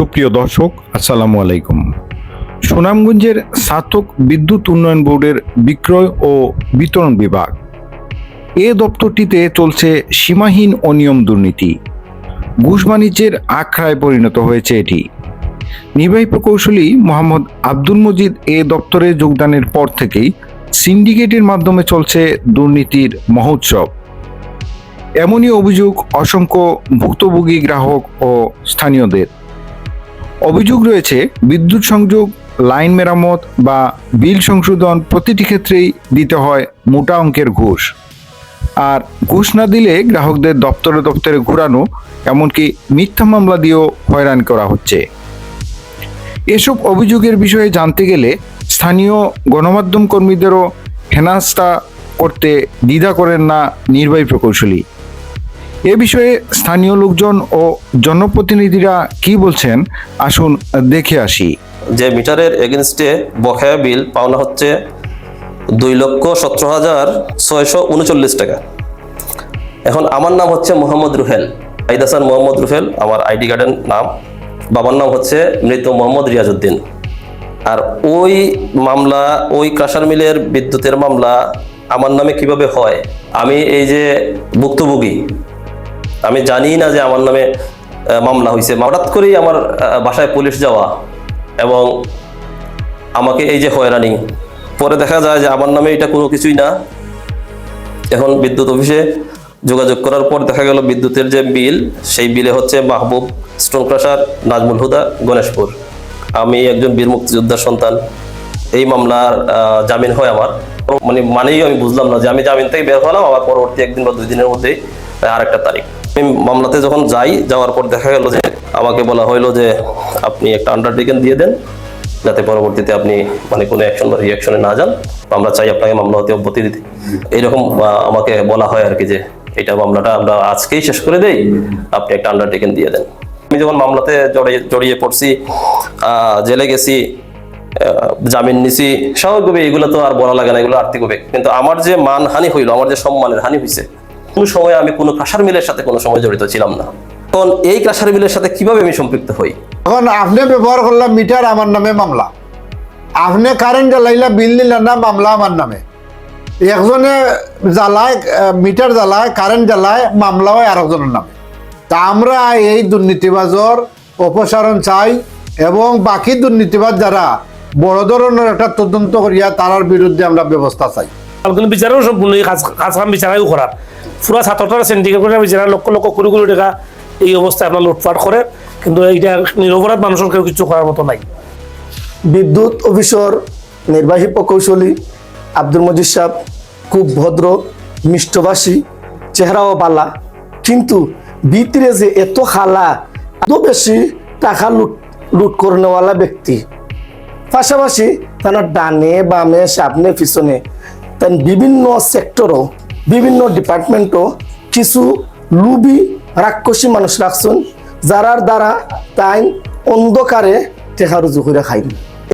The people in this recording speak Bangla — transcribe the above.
সুপ্রিয় দর্শক, আসসালামু আলাইকুম। সুনামগঞ্জের সাতক বিদ্যুৎ উন্নয়ন বোর্ডের বিক্রয় ও বিতরণ বিভাগ। এ দপ্তরটিতে চলছে সীমাহীন অনিয়ম দুর্নীতি। ঘুষ বাণিজ্যের আখড়ায় পরিণত হয়েছে এটি। নির্বাহী প্রকৌশলী মোহাম্মদ আব্দুল মজিদ এ দপ্তরে যোগদানের পর থেকেই সিন্ডিকেটের মাধ্যমে চলছে দুর্নীতির মহোৎসব। এমনই অভিযোগ অসংখ্য ভুক্তভোগী গ্রাহক ও স্থানীয়দের। অভিযোগ রয়েছে, বিদ্যুৎ সংযোগ, লাইন মেরামত বা বিল সংশোধন প্রতিটি ক্ষেত্রেই দিতে হয় মোটা অঙ্কের ঘুষ। আর ঘুষ না দিলে গ্রাহকদের দপ্তরে দপ্তরে ঘুরানো, এমনকি মিথ্যা মামলা দিয়েও হয়রান করা হচ্ছে। এসব অভিযোগের বিষয়ে জানতে গেলে স্থানীয় গণমাধ্যম কর্মীদেরও হেনাস্তা করতে দ্বিধা করেন না নির্বাহী প্রকৌশলী। এ বিষয়ে স্থানীয় লোকজন ও জনপ্রতিনিধিরা কি বলছেন, আসুন দেখে আসি। যে মিটারের এগেনস্টে বকেয়া বিল পাওনা হচ্ছে দুই লক্ষ সতেরো হাজার ছয়শো উনচল্লিশ টাকা। এখন আমার নাম হচ্ছে মোহাম্মদ রুহেল, আইদ হাসান মোহাম্মদ রুহেল, আমার আইডি কার্ডের নাম। বাবার নাম হচ্ছে মৃত মোহাম্মদ রিয়াজউদ্দিন। আর ওই মামলা, ওই ক্রাশার মিলের বিদ্যুতের মামলা আমার নামে কীভাবে হয়? আমি এই যে ভুক্তভোগী আমি জানি না যে আমার নামে মামলা হয়েছে হঠাৎ করেই আমার বাসায় পুলিশ যাওয়া এবং আমাকে এই যে হয়রানি, পরে দেখা যায় যে আমার নামে এটা কোনো কিছুই না। এখন বিদ্যুৎ অফিসে যোগাযোগ করার পর দেখা গেল বিদ্যুতের যে বিল, সেই বিলে হচ্ছে মাহবুব স্টোন ক্রাশার, নাজমুল হুদা, গণেশপুর। আমি একজন বীর মুক্তিযোদ্ধার সন্তান। এই মামলার জামিন হয় আমার। মানে মানেই আমি বুঝলাম না যে আমি জামিন থেকে বের হলাম, আবার পরবর্তী একদিন বা দুই দিনের মধ্যেই আরেকটা তারিখ। আমি মামলাতে যখন যাই, যাওয়ার পর দেখা গেল যে আমাকে বলা হইল যে আপনি একটা আন্ডারটেকেন দিয়ে দেন, যাতে পরবর্তীতে আপনি মানে কোনো অ্যাকশন বা রিয়াকশনে না যান। আমরা চাই আপনাকে মামলা হতে অব্যাহতি দিতে। এইরকম আমাকে বলা হয় আর কি যে এটা মামলাটা আমরা আজকেই শেষ করে দেই, আপনি একটা আন্ডারটেকেন দিয়ে দেন। আমি যখন মামলাতে জড়িয়ে জড়িয়ে পড়ছি জেলে গেছি জামিন নিছি, স্বাভাবিকভাবে এগুলো তো আর বলা লাগে না, এগুলো আর্থিক কিন্তু আমার যে মান হানি হইল, আমার যে সম্মানের হানি হয়েছে কোন সময় আমি কোনো কাঁসার মিলের সাথে কোনো সময় জড়িত ছিলাম না। তখন এই কাঁসার মিলের সাথে কীভাবে আমি সম্পৃক্ত হই? এখন আপনি ব্যবহার করলাম মিটার, আমার নামে মামলা। আপনি কারেন্ট জ্বালাইলা, বিল নিলেন না, মামলা আমার নামে। একজনে জ্বালায় মিটার জ্বালায় কারেন্ট জ্বালায়, মামলা হয় আরেকজনের নামে। তা আমরা এই দুর্নীতিবাজর অপসারণ চাই এবং বাকি দুর্নীতিবাজ যারা বড় ধরনের একটা তদন্ত করিয়া তারার বিরুদ্ধে আমরা ব্যবস্থা চাই। কিন্তু বিচারেও সম্পূর্ণ এই কাজ কাম বিচারাইও করার পুরা ছাত্রটা সিন্ডিকেট করে বিচারা লক্ষ লক্ষ কোটি কোটি টাকা এই অবস্থায় আপনার লুটপাট করে কিন্তু এইটা নিরপরাধ মানুষের কেউ কিছু করার মতো নাই। বিদ্যুৎ অফিসর নির্বাহী প্রকৌশলী আব্দুল মজিদ সাহেব খুব ভদ্র মিষ্টবাসী চেহারাও বালা। কিন্তু ভিতরে যে এত খালা, এত বেশি টাকা লুট লুট করে নেওয়ালা ব্যক্তি। পাশাপাশি তার ডানে বামে সামনে পিছনে তাই বিভিন্ন সেক্টরও বিভিন্ন ডিপার্টমেন্টও কিছু লুবি রাক্ষসী মানুষ রাখছেন, যারার দ্বারা তাই অন্ধকারে টেকা রুজু করে খাইনি